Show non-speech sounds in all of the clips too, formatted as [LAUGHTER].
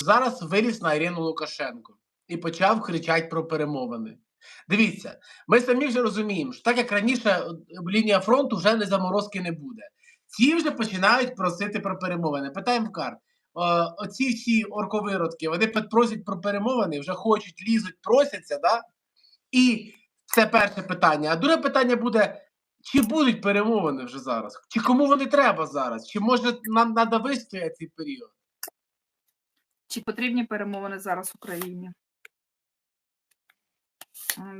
зараз виліз на Ірину Лукашенко і почав кричати про перемовини. Дивіться, ми самі вже розуміємо, що так як раніше е, лінія фронту вже не заморозки не буде. Ці вже починають просити про перемовини. Питаємо в карт. Оці всі орковиродки, вони просять про перемовини, вже хочуть, лізуть, просяться, да? І це перше питання. А друге питання буде: чи будуть перемовини вже зараз? Чи кому вони треба зараз? Чи може нам треба вистояти цей період? Чи потрібні перемовини зараз Україні?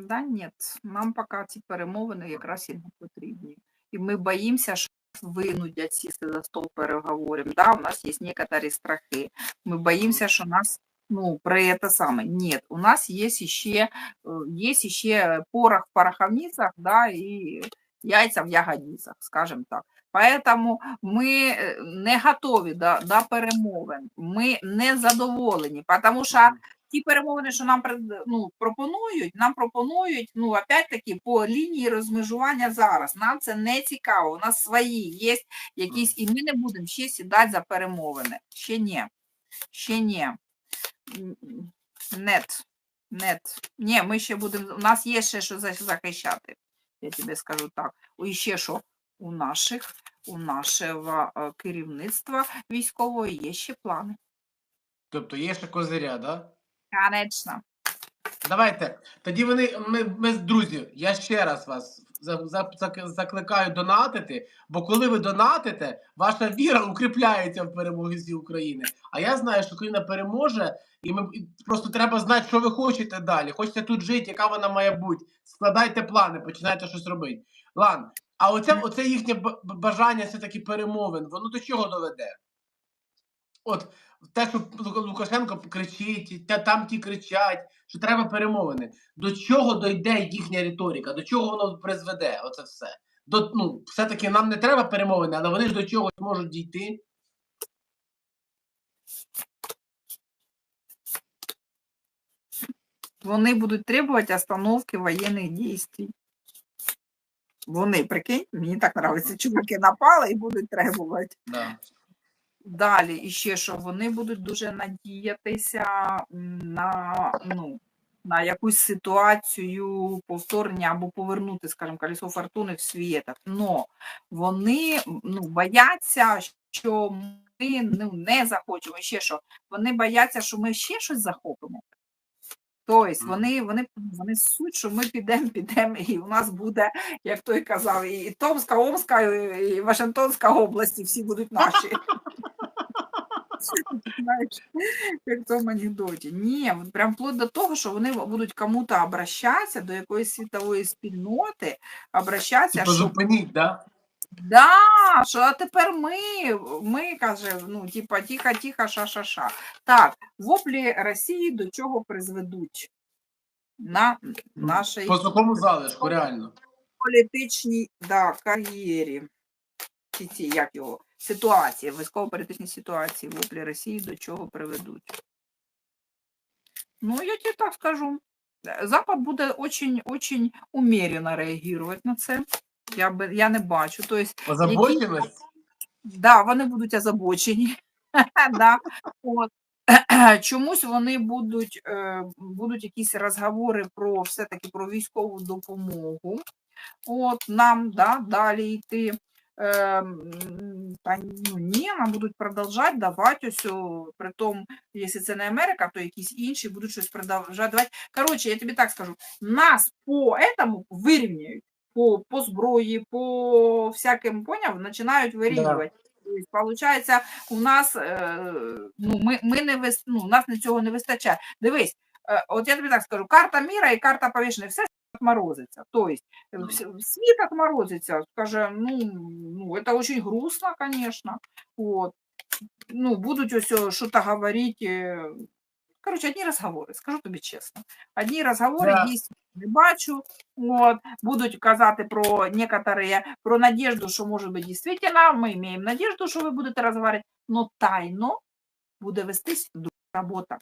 Да, ні. Нам поки ці перемовини якраз і не потрібні. І ми боїмося, що винудять сісти за стол переговорів. Да, у нас є некоторі страхи. Ми боїмося, що нас ну, про это саме. Нет, у нас є ще, є ще порох в пороховницях, да, і яйця в ягодицях, скажімо так. Поэтому ми е, не готові до, до перемовин, ми не задоволені, тому що ті перемовини, що нам ну, пропонують, нам пропонують, ну, опять-таки, по лінії розмежування зараз. Нам це не цікаво. У нас свої є якісь, і ми не будемо ще сідати за перемовини. Ще ні. Ще ні. Нет. Нет. Ні, ми ще будемо. У нас є ще що за- захищати. Я тобі скажу так. І ще що у наших, у нашого е, керівництва військового є ще плани. Тобто є ще козиря, да? Конечно. Давайте. Тоді вони, ми, ми друзі, я ще раз вас за, за, закликаю донатити, бо коли ви донатите, ваша віра укріпляється в перемозі України. А я знаю, що Україна переможе, і ми і просто треба знати, що ви хочете далі. Хочете тут жити, яка вона має бути. Складайте плани, починайте щось робити. Ладно. А оце, оце їхнє бажання все-таки перемовин, воно до чого доведе? От те, що Лукашенко кричить, та там ті кричать, що треба перемовини. До чого дойде їхня риторика? До чого воно призведе? Оце все. До, ну, все-таки нам не треба перемовини, але вони ж до чогось можуть дійти. Вони будуть требувати остановки воєнних дій. Вони, прикинь, мені так подобається, чуваки напали і будуть требувати. Да. Далі, і ще що вони будуть дуже надіятися на, ну, на якусь ситуацію повторення або повернути, скажімо, колесо фортуни в свій етап. Но вони ну, бояться, що ми ну, не захочемо. Ще що, вони бояться, що ми ще щось захопимо. Тобто вони, вони, вони суть, що ми підемо, підемо, і у нас буде, як той казав, і Томська, Омська, і і Вашингтонська області, всі будуть наші. Знаєш, як в цьому анекдоті. Ні, прям вплоть до того, що вони будуть кому-то обращатися, до якоїсь світової спільноти, обращатися, Типа що зупиніть, да? Да, що а тепер ми, ми каже, ну, типа, тихо, тихо, ша-ша-ша. Так, воплі Росії до чого призведуть на нашій По сухому залишку, реально. політичній да, кар'єрі. Ці, ці, як його, ситуації, військово-політичній ситуації воплі Росії до чого приведуть. Ну, я тебе так скажу. Запад буде очень, очень умеренно реагувати на це. Я, би, я не бачу. Тобто, Озабоченість? Да, вони будуть озабочені. [LAUGHS] да. От. [CLEARS THROAT] Чомусь вони будуть, е, будуть якісь розговори про все-таки про військову допомогу. От нам да, далі йти. Е, та ну, ні, нам будуть продовжати давати ось, о, при тому, якщо це не Америка, то якісь інші будуть щось продовжати давати. Коротше, я тобі так скажу, нас по этому вирівняють по, по зброї, по всяким поняв, починають вирівнювати. Тобто, Получається, у нас е, ну, ми, ми не вис, ну, у нас цього не вистачає. Дивись, е, от я тобі так скажу: карта міра і карта повішення, все отморозиться. Тобто, е, світ отморозиться. Скаже, ну, ну, это очень грустно, конечно. Вот. Ну, будуть ось що-то говорити. Короче, одні розговори, скажу тобі чесно. Одні розговори Да. є, не бачу. От, будуть казати про некоторые, про надежду, що може бути дійсно, ми маємо надежду, що ви будете розговорити, но тайно буде вестись робота.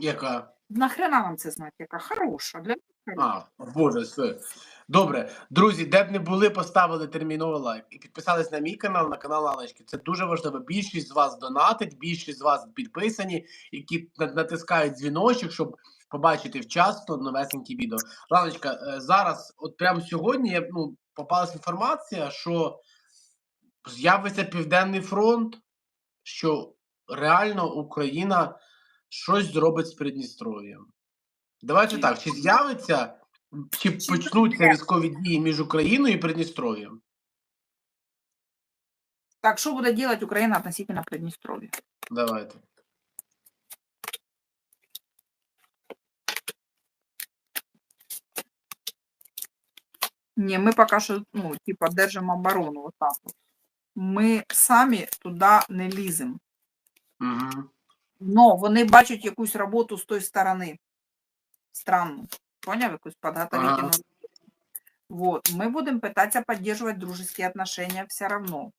Яка? Нахрена нам це знати, яка хороша для нас. А, боже, все. Добре, друзі, де б не були, поставили терміново лайк і підписались на мій канал, на канал Алечки. Це дуже важливо. Більшість з вас донатить, більшість з вас підписані, які натискають дзвіночок, щоб побачити вчасно новесенькі відео. Ланочка, е, зараз, от прямо сьогодні, я, ну, попалась інформація, що з'явиться Південний фронт, що реально Україна щось зробить з Придністров'ям. Давайте так, чи з'явиться, чи почнуться буде? військові дії між Україною і Придністров'ям? Так, что будет делать Украина относительно Приднестровья? Давайте. Не, мы пока что, ну, типа, держим оборону вот так вот. Ми самі туди не ліземо. Угу. Но вони бачать якусь роботу з тої сторони. Странну. Поняв? Якусь подготовительную. Ага. Вот. Мы будем пытаться поддерживать дружеские отношения все равно.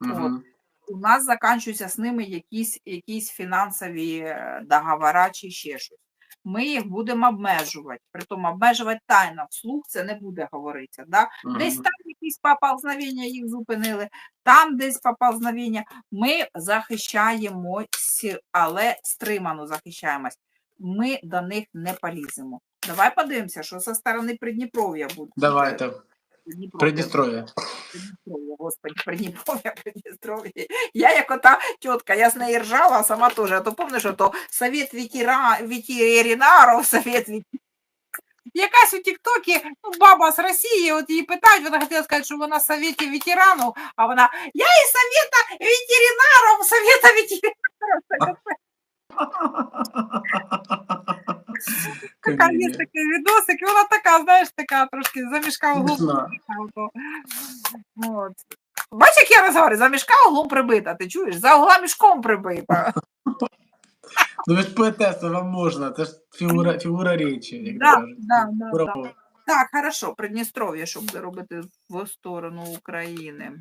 Угу. У нас заканчуються з ними якісь, якісь фінансові е, договори чи ще щось. Ми їх будемо обмежувати. Притом обмежувати тайно вслух це не буде говоритися. Да? Десь там якісь поползновення їх зупинили, там десь поползновення. Ми захищаємось, але стримано захищаємось. Ми до них не поліземо. Давай подивимося, що зі сторони Придніпров'я буде. Давайте. Придністров'я. Придністров'я, господи, Придніпров'я, Придністров'я. Я як ота тітка, я з неї ржала, а сама теж. А то що то Совет ветера... ветеринарів, Совет вет... Якась у Тіктокі ну, баба з Росії, от її питають, вона хотіла сказати, що вона Совєті ветеранів, а вона я із Совета ветеринарів, Совета ветеринарів. [LAUGHS] Така є такий відосик, і вона така, знаєш, така трошки замішка глубину. От. Бачиш, як я розговорю, за мішка углом прибита, ти чуєш? За угла мішком прибита. Ну ж поетеса, вам можна, це ж фігура, фігура речі, як Да, кажуть. да, да, да. Так, хорошо, Придністров'я, щоб робити в сторону України.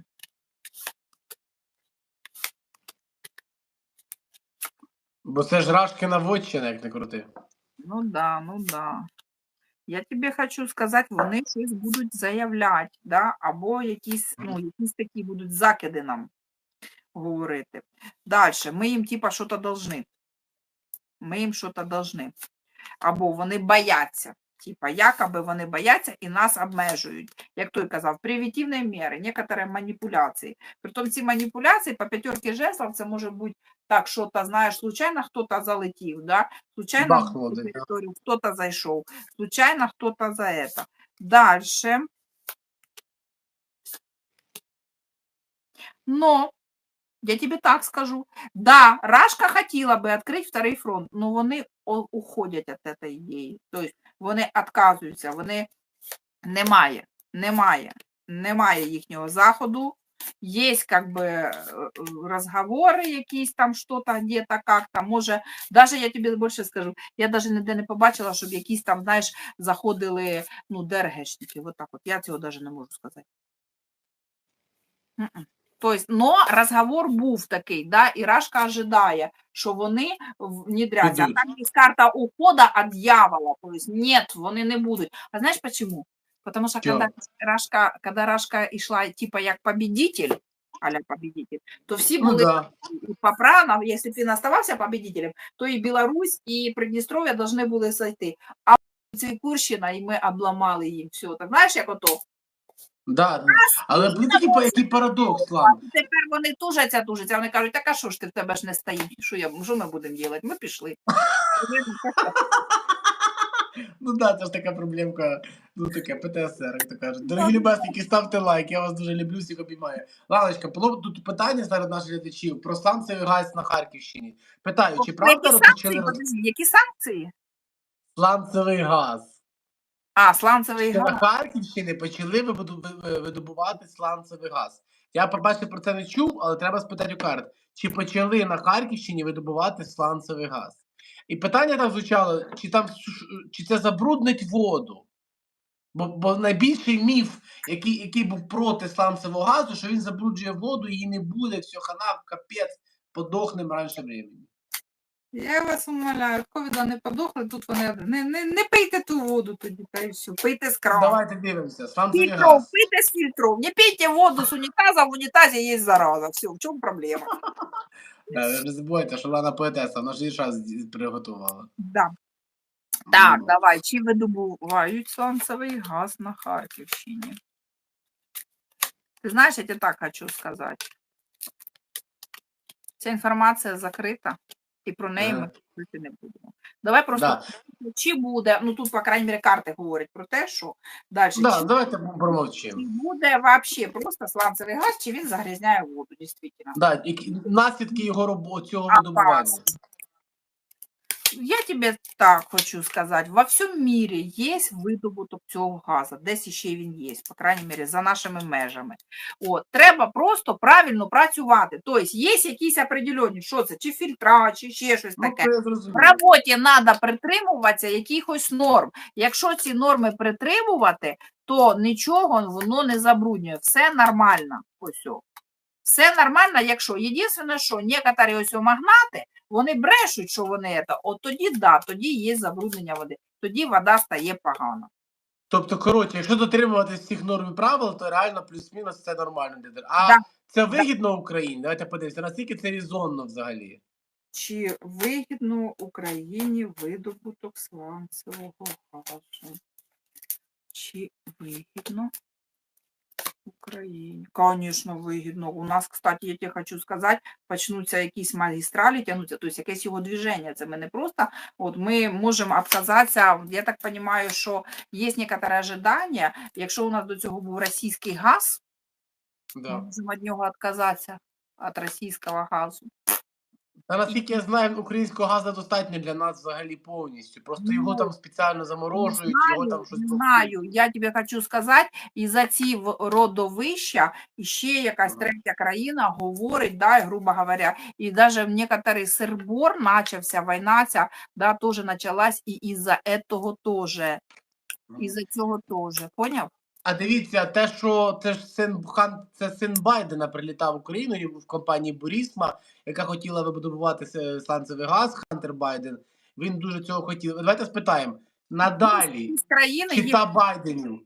Бо це ж Рашкина вотчина, як не крути. Ну да, ну да. Я тобі хочу сказати, вони щось будуть заявляти, да? або якісь, ну, якісь такі будуть закиди нам говорити. Далі, ми їм типа щось должны. Ми їм щось должны. Або вони бояться. Типа, якоби вони бояться і нас обмежують. Як той казав, привітивні міри, некоторі маніпуляції. Притом ці маніпуляції по п'ятерки жезлов, це може бути так, що то знаєш, случайно хто-то залетів, да? случайно на Бахнуло цю десь, да. територію хто-то зайшов, случайно хто-то за это. Дальше. Но, я тебе так скажу, да, Рашка хотіла би відкрити второй фронт, но вони о- уходять від цієї ідеї. Тобто вони відказуються, вони немає, немає, немає їхнього заходу. Є как бы розговори якісь там, що-то, где-то, как-то, може, даже я тобі більше скажу, я даже ніде не побачила, щоб якісь там, знаєш, заходили, ну, ДРГшники, вот так от, я цього даже не можу сказати. Тобто, но розговор був такий, да, і Рашка ожидає, що вони внедряться. А там є карта ухода від дьявола. Тобто, ні, вони не будуть. А знаєш почему? Потому что когда Рашка, когда Рашка йшла типа як победитель, аля победитель, то всі Ну були да. по правилам, если б він оставався победителем, то і Білорусь, і Придністров'я должны були зайти. А Цвікурщина, і ми обламали їм все. Так знаєш, як ото? Да. Але був такий який парадокс, Лан. Тепер вони тужаться, тужаться. Вони кажуть, так а що ж ти в тебе ж не стоїть? Що, я, що ми будемо робити? Ми пішли. Ну да, це ж така проблемка, ну таке ПТСР, як то кажуть. Дорогі любесники, ставте лайк, я вас дуже люблю, всіх обіймаю. Лалочка, було тут питання серед наших глядачів про сланцевий газ на Харківщині. Питаю, чи правда які розпочали санкції? які санкції? сланцевий газ? А, сланцевий Що на газ. Харківщині почали видобу- видобувати сланцевий газ. Я побачив про це не чув, але треба спитати у карт, чи почали на Харківщині видобувати сланцевий газ. І питання там звучало, чи там чи це забруднить воду. Бо, бо найбільший міф, який, який був проти сланцевого газу, що він забруджує воду, її не буде, все, хана, капець, подохнемо раніше времени. Я вас умоляю, ковіда не подохли, тут вони не, не, не пийте ту воду тоді, та й все. Пийте з крану. Давайте дивимося. Сланцевий Фильтров, газ. пийте с фильтров. Не пейте воду с унитаза, в унитазе есть зараза. Все, в чем проблема? Да, ви ж не забувайте, що вона поетеса, вона ж і час приготувала. Да. Так, Ну, давай. Чи видобувають сланцевий газ на Харківщині? Ти знаєш, я тебе так хочу сказати. Ця інформація закрита, і про неї ми Ага. говорити не будемо. Давай просто Да. чи буде, ну тут, по крайній мере, карти говорять про те, що далі Да, чи, давайте чи буде вообще просто сланцевий газ, чи він загрязняє воду, дійсно. Да, наслідки його роботи цього видобування. Я тебе так хочу сказати, во всьому мірі є видобуток цього газу, десь ще він є, по крайній мірі, за нашими межами. От, треба просто правильно працювати. Тобто є якісь определені, що це, чи фільтра, чи ще щось Ну, таке. я В роботі треба притримуватися якихось норм. Якщо ці норми притримувати, то нічого воно не забруднює. Все нормально. Ось. Все нормально, якщо. Єдине, що некоторі ось магнати, вони брешуть, що вони це, от тоді да, тоді є забруднення води. Тоді вода стає погана. Тобто, коротше, якщо дотримуватись всіх норм і правил, то реально плюс-мінус це нормально. А Да. це вигідно Україні? Давайте подивимося, наскільки це резонно взагалі. Чи вигідно Україні видобуток сланцевого газу? Чи вигідно Україні? Звісно, вигідно. У нас, кстати, я тебе хочу сказати, почнуться якісь магістралі тягнуться, тобто якесь його движення. Це ми не просто, от ми можемо відказатися, я так розумію, що є некоторе ожидання, якщо у нас до цього був російський газ, ми можемо від нього відказатися, від російського газу. Та наскільки я знаю, українського газу достатньо для нас взагалі повністю. Просто його Ну, там спеціально заморожують, його там щось не знаю. Я тобі хочу сказати, і за ці родовища ще якась третя країна говорить, да, грубо говоря, і навіть в некоторий сербор начався, війна ця, да, теж почалась, і із-за этого теж, із-за цього теж, поняв? А дивіться, те, що це ж син хан, це син Байдена прилітав в Україну і в компанії Бурісма, яка хотіла вибудувати сланцевий газ, Хантер Байден. Він дуже цього хотів. Давайте спитаємо. Надалі, чи та Байденів,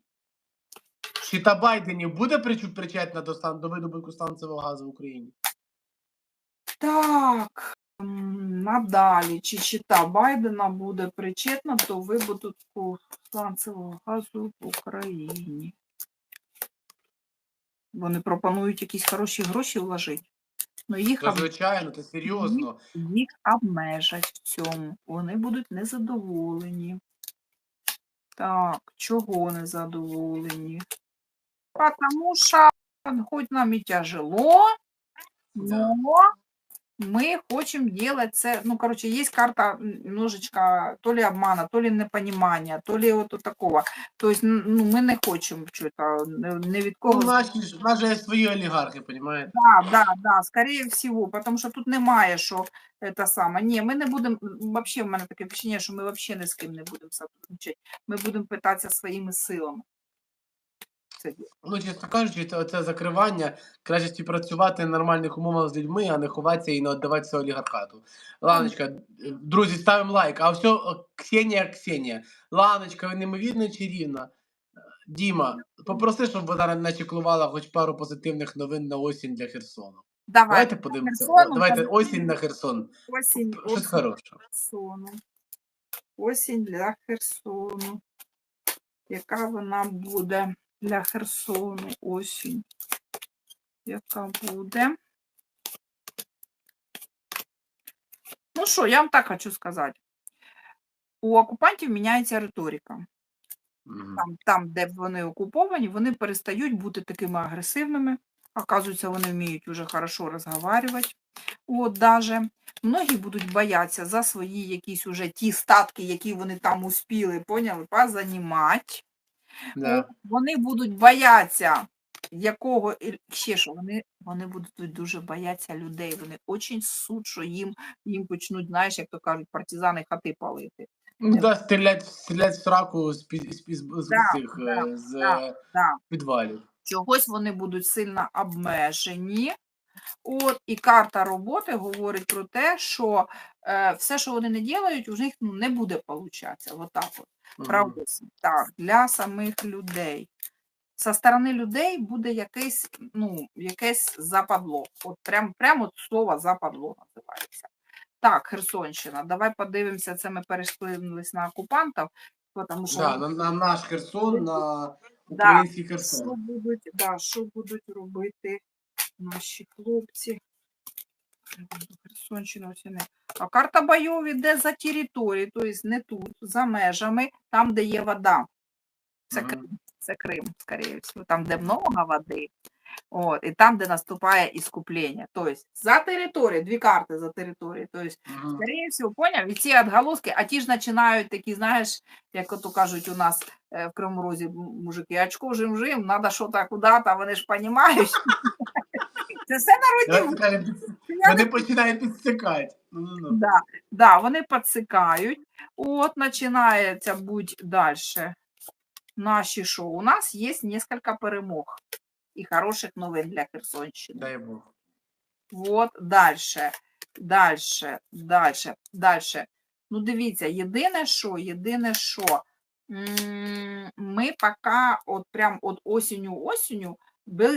чи та Байденів буде причетна до, стан, до видобутку сланцевого газу в Україні? Так, надалі, чи чита Байдена буде причетна до видобутку сланцевого газу в Україні? Вони пропонують якісь хороші гроші вложити. Ну, їх, Та, звичайно, це серйозно. їх обмежать в цьому. Вони будуть незадоволені. Так, чого незадоволені? Потому що, хоч нам і тяжело, но мы хотим делать це. Ну, короче, есть карта немножечко то ли обмана, то ли непонімання, то ли от такого. Тобто, ну, ми не хочемо чого-то не від Ну, кого. наші ж, в нас же є свої олігархи, розумієте? Да, да, да, скорее всего, потому що тут немає, що це саме. Ні, ми не будемо, вообще в мене таке впечатлення, що ми вообще ні з ким не будемо сотрудничати. Ми будемо питатися своїми силами. Це Ну, чесно кажучи, це, це закривання краще співпрацювати на нормальних умовах з людьми, а не ховатися і не віддаватися олігархату. Ланочка, друзі, ставимо лайк. А все, Ксенія, Ксенія. Ланочка, ви неймовірно чарівна. Діма, попроси, щоб вона начеклувала хоч пару позитивних новин на осінь для Херсону. Давай, Давайте подивимося. Херсону, Давайте позитивно. осінь на Херсон. осінь, Щось осінь. хороше. Херсону. Осінь для Херсону. Яка вона буде для Херсону осінь? Яка буде? Ну що, я вам так хочу сказати. У окупантів міняється риторика. Там, там, де вони окуповані, вони перестають бути такими агресивними. Оказується, вони вміють уже хорошо розговарювати. От даже. Многі будуть боятися за свої якісь уже ті статки, які вони там успіли, поняли, позанімати. Да. Вони будуть боятися якого ще що, вони, вони будуть дуже боятися людей. Вони очень суть, що їм, їм почнуть, знаєш, як то кажуть, партизани хати палити. Ну, да, стрілять, стрілять в сраку з, під- з, з, з, Да, цих, да, е, з да, да. підвалів. чогось вони будуть сильно обмежені. От, і карта роботи говорить про те, що е, все, що вони не ділають, у них ну, не буде получатися. Отак от. Правда, так, для самих людей. Со сторони людей буде якесь, ну, якесь западло. От прям, прям от слово западло називається. Так, Херсонщина. Давай подивимося, це ми перейшлились на окупантів, тому що Да, на, на наш Херсон, на Да. український що Херсон. будуть, да, що будуть робити наші хлопці. Херсонщина ось. А карта бойов іде за територією, тобто не тут, за межами, там, де є вода. Це. Крим, це Крим, скоріше всього, там, де много води. От, і там, де наступає іскуплення. Тобто за територією, дві карти за територією. Тобто, скоріше всього, поняв, і ці відголоски, а ті ж починають такі, знаєш, як ото кажуть у нас е, в Кривому Розі мужики, очко жим-жим, треба що то куди-то, вони ж розуміють. Це все Я народні. кажу, Вони починають підстикати. Ну-ну-ну. Да, да, вони підсикають. От починається будь далі. Наші шоу. У нас є кілька перемог і хороших новин для Херсонщини. Дай Бог. Вот дальше, дальше, дальше, дальше. Ну, дивіться, єдине що, єдине що, ми поки от прям от осінню осінню, були,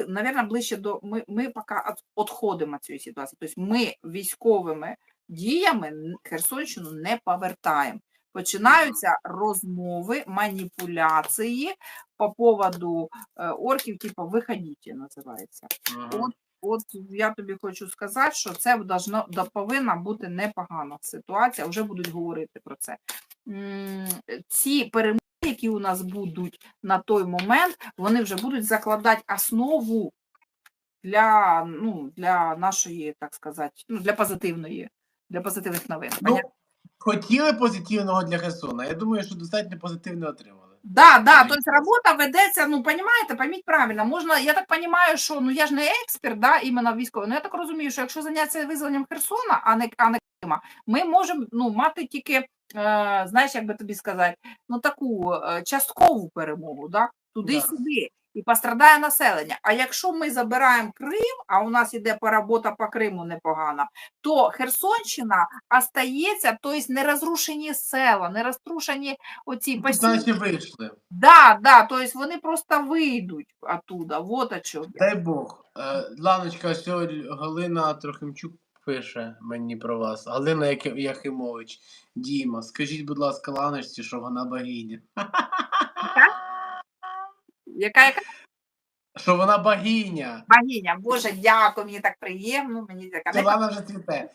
наверное, ближче до ми, ми поки відходимо від цієї ситуації. Тобто ми військовими діями Херсонщину не повертаємо. Починаються розмови, маніпуляції по поводу е, орків, типу виходіть, називається. Мгм. От я тобі хочу сказати, що це должно, да, повинна бути непогана ситуація, вже будуть говорити про це. Ці перемоги, які у нас будуть на той момент, вони вже будуть закладати основу для, ну, для нашої, так сказати, ну, для позитивної, для позитивних новин. Ну, хотіли позитивного для Херсона. Я думаю, що достатньо позитивно отримали. Да, да, то есть робота ведеться, ну, понимаете, пойміть правильно, можна, я так понимаю, що, ну, я ж не експерт, да, іменно військовий, ну, я так розумію, що якщо зайнятися визволенням Херсона, а не, а не Крима, ми можемо, ну, мати тільки, знаєш, як би тобі сказати, ну, таку е, часткову перемогу, да, Да. туди-сюди, і пострадає населення. А якщо ми забираємо Крим, а у нас іде поработа по Криму непогана, то Херсонщина остається, тобто не розрушені села, не розрушені оці Тут посілки. наче вийшли. Да, да, то есть вони просто вийдуть оттуда. Вот о чому. Дай Бог. Е, Ланочка, сьогодні Галина Трохимчук пише мені про вас. Галина Яхимович, Діма, скажіть, будь ласка, Ланочці, що вона богиня. Яка яка Що вона богиня. богиня? Боже, дякую, мені так приємно. Мені така Це Лана вже цвіте.